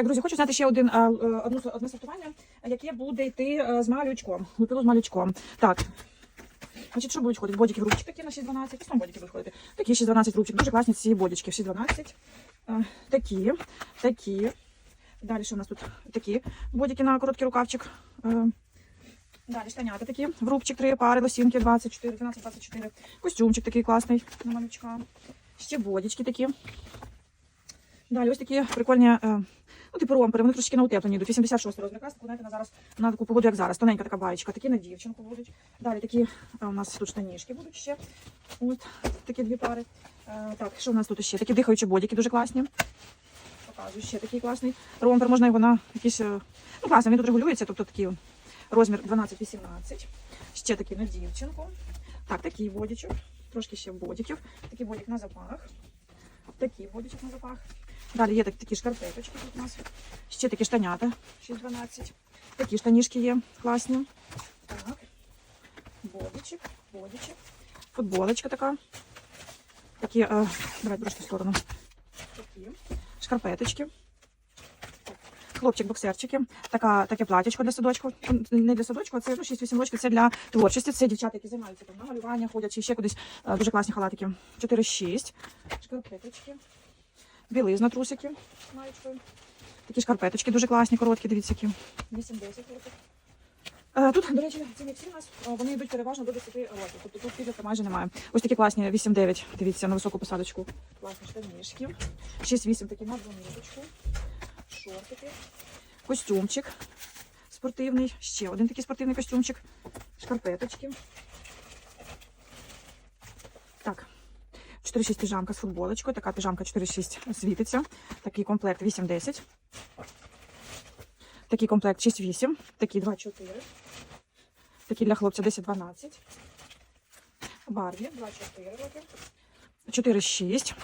Так, друзі, хочу зняти ще один, е, одну, одне сортування, яке буде йти е, з малючком. Випило з малючком. Так. Значить, що будуть ходити? Бодіки в рубчик такі на 6-12. Основно бодіки будуть ходити. Такі 6-12 рубчик. Дуже класні ці бодічки. 6-12. Е, Такі, такі. Далі у нас тут такі бодіки на короткий рукавчик. Далі штанята такі, в рубчик три пари, лосінки 24, 12, 24. Костюмчик такий класний на малючка. Ще бодічки такі. Далі ось такі прикольні, е, ну, типу ромпери, вони трошки на утеплені йдуть. 86 розмір кастку, знаєте, на зараз на таку погоду, як зараз. Тоненька така баєчка, такі на дівчинку будуть. Далі такі у нас тут штанішки будуть ще. От такі дві пари. Е, так, що у нас тут ще? Такі дихаючі бодіки дуже класні. Показую ще такий класний ромпер. Можна його на якісь. е, Ну, класно, він тут регулюється, тобто такий розмір 12-18. Ще такий на дівчинку. Так, такий бодічок. Трошки ще бодіків. Такий бодік на запах. Такий бодічок на запах. Далі є так, такі шкарпеточки тут у нас. Ще такі штанята 6-12. Такі штанішки є класні. Так. Бодічок, бодічок. Футболочка така. Такі, е, давай трошки в сторону. Такі. Шкарпеточки. Хлопчик, боксерчики. Така, таке платячко для садочку. Не для садочку, а це ну, 6-8 років. Це для творчості. Це дівчата, які займаються там на малювання, ходять чи ще кудись. Е, Дуже класні халатики. 4-6. Шкарпеточки. Білизна. Маєчкою. Такі шкарпеточки дуже класні, короткі, дивіться які. 8-10 років. Е, Тут, до речі, ці міксі у нас е, вони йдуть переважно до 10 років. Тобто тут підлітка майже немає. Ось такі класні 8-9. Дивіться на високу посадочку. Класні штанішки. 6-8 такі на двониточку. Шортики. Костюмчик спортивний. Ще один такий спортивний костюмчик. Шкарпеточки. Так. 4-6 піжамка з футболочкою. Така піжамка 4-6 світиться. Такий комплект 8-10. Такий комплект 6-8. Такий 2-4. Такий для хлопця 10-12. Барві 2-4 роки. 4-6.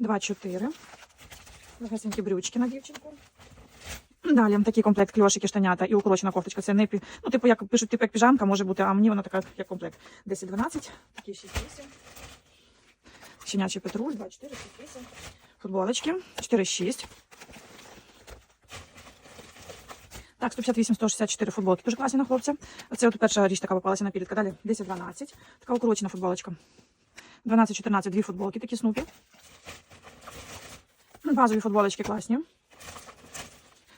2-4. Легесенькі брючки на дівчинку. Далі такий комплект кльошики, штанята і укорочена кофточка. Це не ну, типу, як пишуть, типу як піжамка може бути, а мені вона така, як комплект. 10-12, такі 6-8. Щенячий патруль, 2, 4, 6, 8. Футболочки, 4, 6. Так, 158, 164 футболки. Дуже класні на хлопця. Це от перша річ така попалася на підлітка. Далі 10, 12. Така укорочена футболочка. 12, 14, дві футболки, такі снупі. Базові футболочки класні.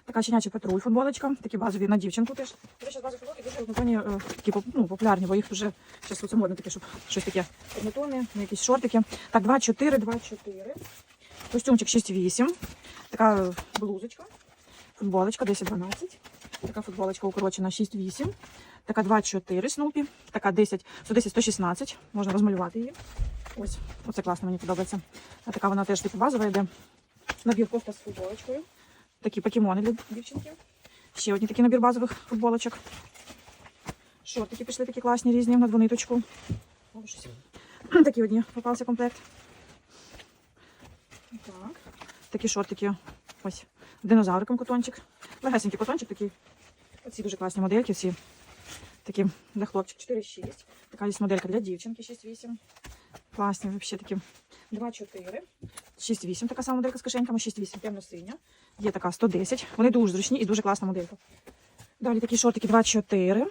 Така щенячий патруль футболочка. Такі базові на дівчинку теж. До речі, базові футболки дуже однотонні, е, такі ну, популярні, бо їх вже зараз це модно таке, щоб щось таке однотонне, на якісь шортики. Так, 2, 4, 2, 4. Костюмчик 6, 8. Така блузочка. Футболочка 10, 12. Така футболочка укорочена 6, 8. Така 2, 4 снупі. Така 10, 110, 116. Можна розмалювати її. Ось, оце класно, мені подобається. А така вона теж типу базова йде. Набір кофта з футболочкою. Такі покемони для дівчинки. Ще одні такий набір базових футболочок. Шортики пішли такі класні різні на двониточку. Такі одні попався комплект. Так. Такі шортики. Ось. Динозавриком котончик. Легесенький котончик такий. Оці дуже класні модельки. Всі такі для хлопчик 4-6. Така є моделька для дівчинки 6-8. Класні, взагалі такі. 2-4. 6-8. Така сама моделька з кишеньками. 6-8. Темно-синя. Є така 110. Вони дуже зручні і дуже класна моделька. Далі такі шортики 2-4.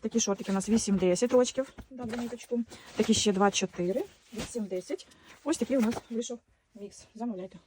Такі шортики у нас 8-10 рочків. Добре, ниточку. Такі ще 2-4. 8-10. Ось такий у нас вийшов мікс. Замовляйте.